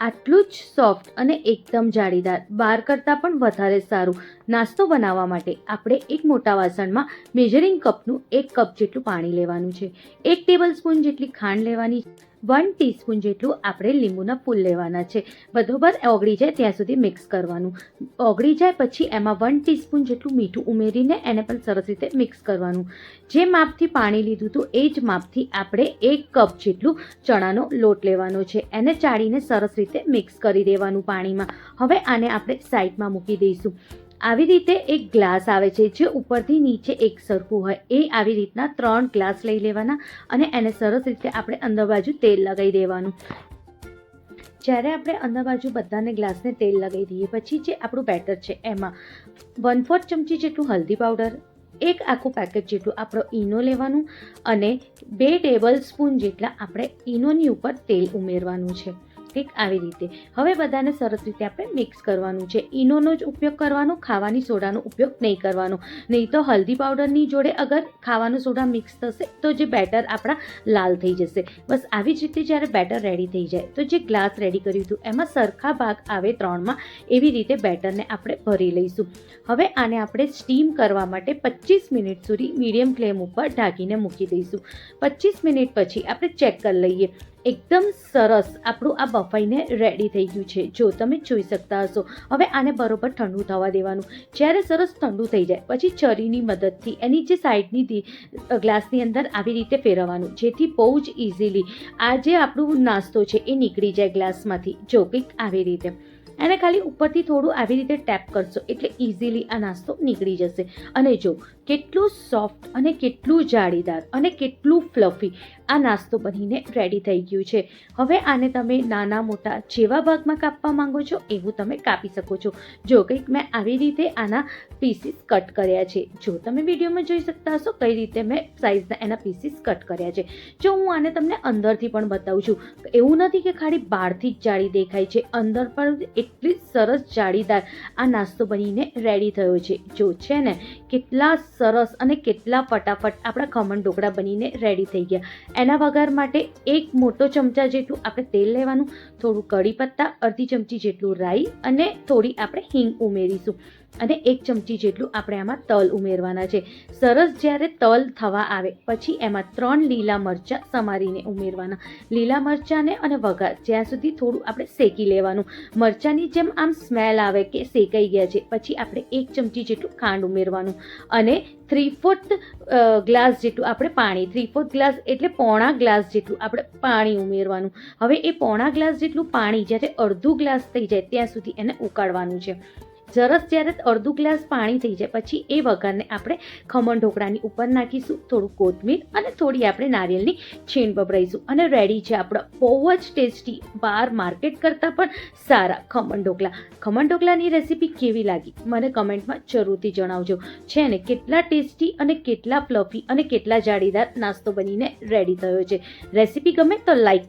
આટલું જ સોફ્ટ અને એકદમ જાળીદાર, બાર કરતાં પણ વધારે સારું. નાસ્તો બનાવવા માટે આપણે એક મોટા વાસણમાં મેજરિંગ કપનું એક કપ જેટલું પાણી લેવાનું છે. એક ટેબલ સ્પૂન જેટલી ખાંડ લેવાની વન ટીસ્પૂન જેટલું આપણે લીંબુના ફૂલ લેવાના છે. બધોબર ઓગળી જાય ત્યાં સુધી મિક્સ કરવાનું. ઓગળી જાય પછી એમાં વન ટીસ્પૂન જેટલું મીઠું ઉમેરીને એને પણ સરસ રીતે મિક્સ કરવાનું. જે માપથી પાણી લીધું હતું એ જ માપથી આપણે એક કપ જેટલું ચણાનો લોટ લેવાનો છે. એને ચાળીને સરસ રીતે મિક્સ કરી દેવાનું પાણીમાં. હવે આને આપણે સાઈડમાં મૂકી દઈશું. આવી રીતે એક ગ્લાસ આવે છે જે ઉપરથી નીચે એક સરખું હોય. એ આવી રીતના ત્રણ ગ્લાસ લઈ લેવાના અને એને સરસ રીતે આપણે અંદર બાજુ તેલ લગાવી દેવાનું. જ્યારે આપણે અંદર બાજુ બધાને ગ્લાસને તેલ લગાવી દઈએ, પછી જે આપણું બેટર છે એમાં વન ફોર્થ ચમચી જેટલું હલ્દી પાવડર, એક આખું પેકેટ જેટલું આપણો ઈનો લેવાનું અને બે ટેબલ સ્પૂન જેટલા આપણે ઈનોની ઉપર તેલ ઉમેરવાનું છે. કંઈક આવી રીતે. હવે બધાને સરસ રીતે આપણે મિક્સ કરવાનું છે. ઈનોનો જ ઉપયોગ કરવાનો, ખાવાની સોડાનો ઉપયોગ નહીં કરવાનો. નહીં તો હલ્દી પાવડરની જોડે અગર ખાવાનો સોડા મિક્સ થશે, તો જે બેટર આપણા લાલ થઈ જશે. બસ આવી જ રીતે જ્યારે બેટર રેડી થઈ જાય, તો જે ગ્લાસ રેડી કર્યું હતું, એમાં સરખા ભાગ આવે ત્રણમાં, એવી રીતે બેટરને આપણે ભરી લઈશું. હવે આને આપણે સ્ટીમ કરવા માટે પચીસ મિનિટ સુધી મીડિયમ ફ્લેમ ઉપર ઢાંકીને મૂકી દઈશું. પચીસ મિનિટ પછી આપણે ચેક કરી લઈએ. એકદમ સરસ આપણું આ બફાઈને રેડી થઈ ગયું છે. જો તમે જોઈ શકતા હશો. હવે આને બરોબર ઠંડુ થવા દેવાનું. જ્યારે સરસ ઠંડુ થઈ જાય, પછી છરીની મદદથી એની જે સાઈડની ગ્લાસની અંદર આવી રીતે ફેરવવાનું, જેથી બહુ જ ઇઝીલી આ જે આપણું નાસ્તો છે એ નીકળી જાય ગ્લાસમાંથી, જો કંઈક આવી રીતે. એને ખાલી ઉપરથી થોડું આવી રીતે ટેપ કરશો એટલે ઇઝીલી આ નાસ્તો નીકળી જશે. અને જો કેટલું સોફ્ટ અને કેટલું જાળીદાર અને કેટલું ફ્લફી આ નાસ્તો બનીને રેડી થઈ ગયું છે. હવે આને તમે નાના મોટા જેવા ભાગમાં કાપવા માંગો છો એવું તમે કાપી શકો છો. જો કંઈક મેં આવી રીતે આના પીસીસ કટ કર્યા છે, જો તમે વિડીયોમાં જોઈ શકતા હશો કઈ રીતે મેં સાઇઝના એના પીસીસ કટ કર્યા છે. જો હું આને તમને અંદરથી પણ બતાવું છું, એવું નથી કે ખાલી બહારથી જ જાળી દેખાય છે, અંદર પણ એટલી સરસ જાળીદાર આ નાસ્તો બનીને રેડી થયો છે. જો છે ને, કેટલા સરસ અને કેટલા ફટાફટ આપણા ખમણ ઢોકળા બનીને રેડી થઈ ગયા. એના વઘાર માટે એક મોટો ચમચા જેટલું આપણે તેલ લેવાનું, થોડું કઢી પત્તા, અડધી ચમચી જેટલું રાઈ અને થોડી આપણે હિંગ ઉમેરીશું. અને એક ચમચી જેટલું આપણે આમાં તલ ઉમેરવાના છે. સરસ જ્યારે તલ થવા આવે, પછી એમાં ત્રણ લીલા મરચાં સમારીને ઉમેરવાના. લીલા મરચાંને અને વઘાર, જ્યાં સુધી થોડું આપણે શેકી લેવાનું. મરચાંની જેમ આમ સ્મેલ આવે કે શેકાઈ ગયા છે, પછી આપણે એક ચમચી જેટલું ખાંડ ઉમેરવાનું. અને થ્રી ફોર્થ ગ્લાસ જેટલું આપણે પાણી થ્રી ફોર્થ ગ્લાસ એટલે પોણા ગ્લાસ જેટલું આપણે પાણી ઉમેરવાનું. હવે એ પોણા ગ્લાસ જેટલું પાણી જ્યારે અડધું ગ્લાસ થઈ જાય, ત્યાં સુધી એને ઉકાળવાનું છે. સરસ જ્યારે અડધું ગ્લાસ પાણી થઈ જાય, પછી એ વઘારને આપણે ખમણ ઢોકળાની ઉપર નાખીશું, થોડું કોથમીર અને થોડી આપણે નારિયેળની છીણ બબરાઈશું અને રેડી છે આપણા બહુ જ ટેસ્ટી બહાર માર્કેટ કરતાં પણ સારા ખમણ ઢોકળા. ખમણ ઢોકળાની રેસીપી કેવી લાગી? મને કમેન્ટમાં જરૂરથી જણાવજો. છે ને, કેટલા ટેસ્ટી અને કેટલા ફ્લફી અને કેટલા જાળીદાર નાસ્તો બનીને રેડી થયો છે. રેસીપી ગમે તો લાઈક